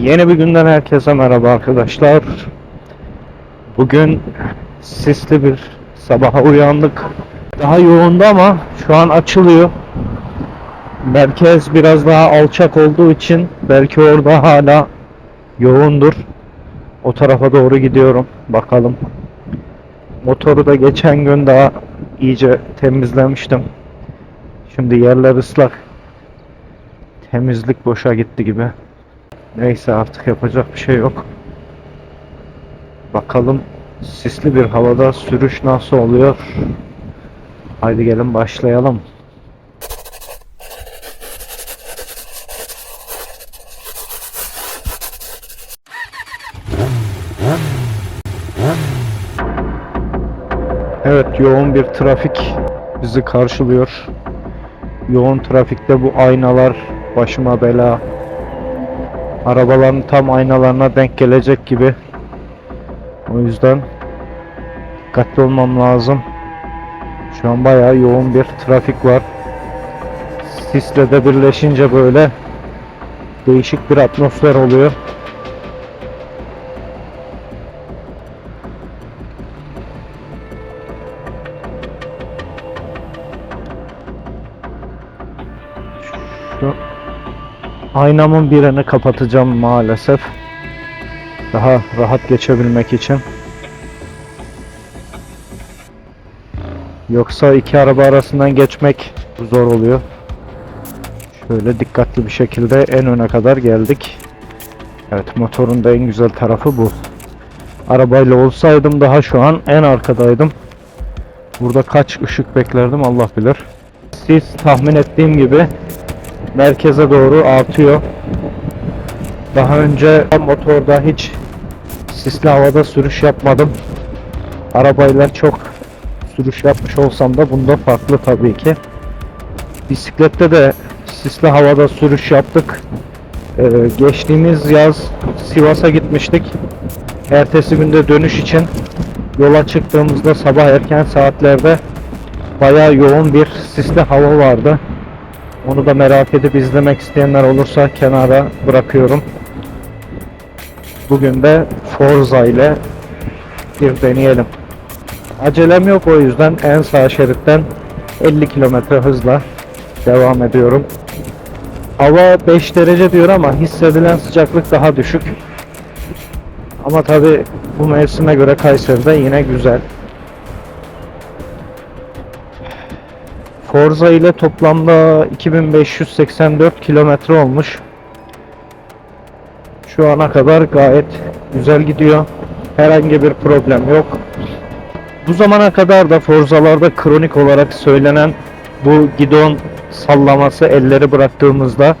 Yeni bir günden herkese merhaba arkadaşlar. Bugün sisli bir sabaha uyandık. Daha yoğundu ama şu an açılıyor. Merkez biraz daha alçak olduğu için belki orada hala yoğundur. O tarafa doğru gidiyorum. Bakalım. Motoru da geçen gün daha iyice temizlemiştim. Şimdi yerler ıslak. Temizlik boşa gitti gibi. Neyse artık yapacak bir şey yok. Bakalım sisli bir havada sürüş nasıl oluyor? Haydi gelin başlayalım. Evet yoğun bir trafik bizi karşılıyor. Yoğun trafikte bu aynalar başıma bela. Arabaların tam aynalarına denk gelecek gibi. O yüzden dikkatli olmam lazım. Şu an bayağı yoğun bir trafik var. Sisle de birleşince böyle değişik bir atmosfer oluyor. Şu aynamın birini kapatacağım maalesef. Daha rahat geçebilmek için. Yoksa iki araba arasından geçmek zor oluyor. Şöyle dikkatli bir şekilde en öne kadar geldik. Evet motorun da en güzel tarafı bu. Arabayla olsaydım daha şu an en arkadaydım. Burada kaç ışık beklerdim Allah bilir. Siz tahmin ettiğim gibi merkeze doğru artıyor. Daha önce motorda hiç sisli havada sürüş yapmadım. Arabayla çok sürüş yapmış olsam da bunda farklı tabii ki. Bisiklette de sisli havada sürüş yaptık. Ee, geçtiğimiz yaz Sivas'a gitmiştik. Ertesi günde dönüş için yola çıktığımızda sabah erken saatlerde bayağı yoğun bir sisli hava vardı. Onu da merak edip izlemek isteyenler olursa kenara bırakıyorum. Bugün de Forza ile bir deneyelim. Acelem yok o yüzden en sağ şeritten 50 km hızla devam ediyorum. Hava 5 derece diyor ama hissedilen sıcaklık daha düşük. Ama tabi bu mevsime göre Kayseri'de yine güzel. Forza ile toplamda 2584 kilometre olmuş. Şu ana kadar gayet güzel gidiyor. Herhangi bir problem yok. Bu zamana kadar da Forza'larda kronik olarak söylenen bu gidon sallaması elleri bıraktığımızda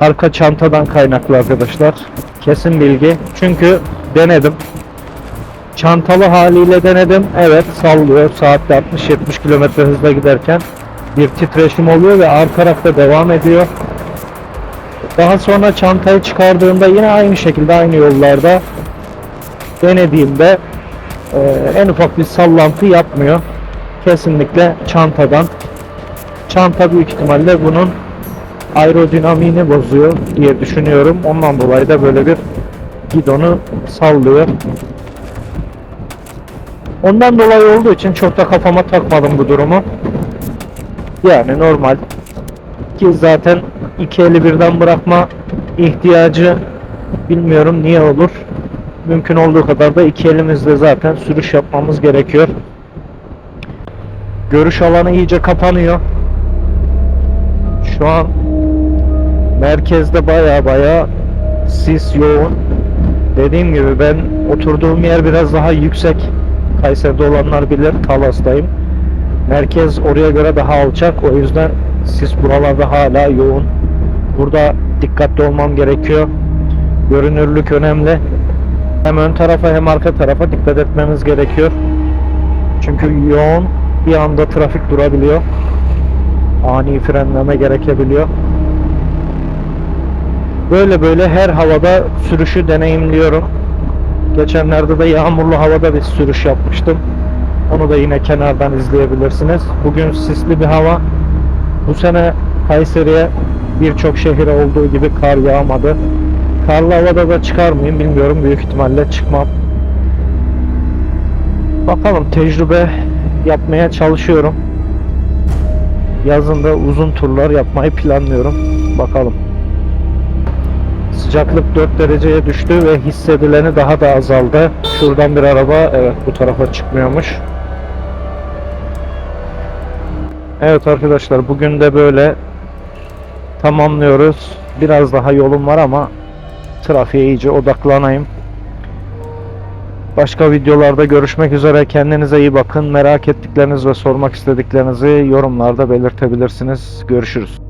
arka çantadan kaynaklı arkadaşlar. Kesin bilgi. Çünkü denedim. Çantalı haliyle denedim. Evet sallıyor. Saatte 60-70 km hızla giderken bir titreşim oluyor ve arka tarafta devam ediyor. Daha sonra çantayı çıkardığımda yine aynı şekilde aynı yollarda denediğimde e, en ufak bir sallantı yapmıyor. Kesinlikle çantadan. Çanta büyük ihtimalle bunun aerodinamiğini bozuyor diye düşünüyorum. Ondan dolayı da böyle bir gidonu sallıyor. Ondan dolayı olduğu için çok da kafama takmadım bu durumu. Yani normal ki zaten iki eli birden bırakma ihtiyacı bilmiyorum niye olur. Mümkün olduğu kadar da iki elimizle zaten sürüş yapmamız gerekiyor. Görüş alanı iyice kapanıyor. Şu an merkezde baya baya sis yoğun. Dediğim gibi ben oturduğum yer biraz daha yüksek. Kayseri'de olanlar bilir Talas'tayım. Merkez oraya göre daha alçak. O yüzden sis buralarda hala yoğun. Burada dikkatli olmam gerekiyor. Görünürlük önemli. Hem ön tarafa hem arka tarafa dikkat etmemiz gerekiyor. Çünkü yoğun bir anda trafik durabiliyor. Ani frenleme gerekebiliyor. Böyle böyle her havada sürüşü deneyimliyorum. Geçenlerde de yağmurlu havada bir sürüş yapmıştım. Onu da yine kenardan izleyebilirsiniz. Bugün sisli bir hava. Bu sene Kayseri'ye birçok şehire olduğu gibi kar yağmadı. Karlı havada da çıkar mıyım bilmiyorum. Büyük ihtimalle çıkmam. Bakalım tecrübe yapmaya çalışıyorum. Yazında uzun turlar yapmayı planlıyorum. Bakalım. Sıcaklık 4 dereceye düştü ve hissedileni daha da azaldı. Şuradan bir araba evet bu tarafa çıkmıyormuş. Evet arkadaşlar bugün de böyle tamamlıyoruz. Biraz daha yolum var ama trafiğe iyice odaklanayım. Başka videolarda görüşmek üzere. Kendinize iyi bakın. Merak ettikleriniz ve sormak istediklerinizi yorumlarda belirtebilirsiniz. Görüşürüz.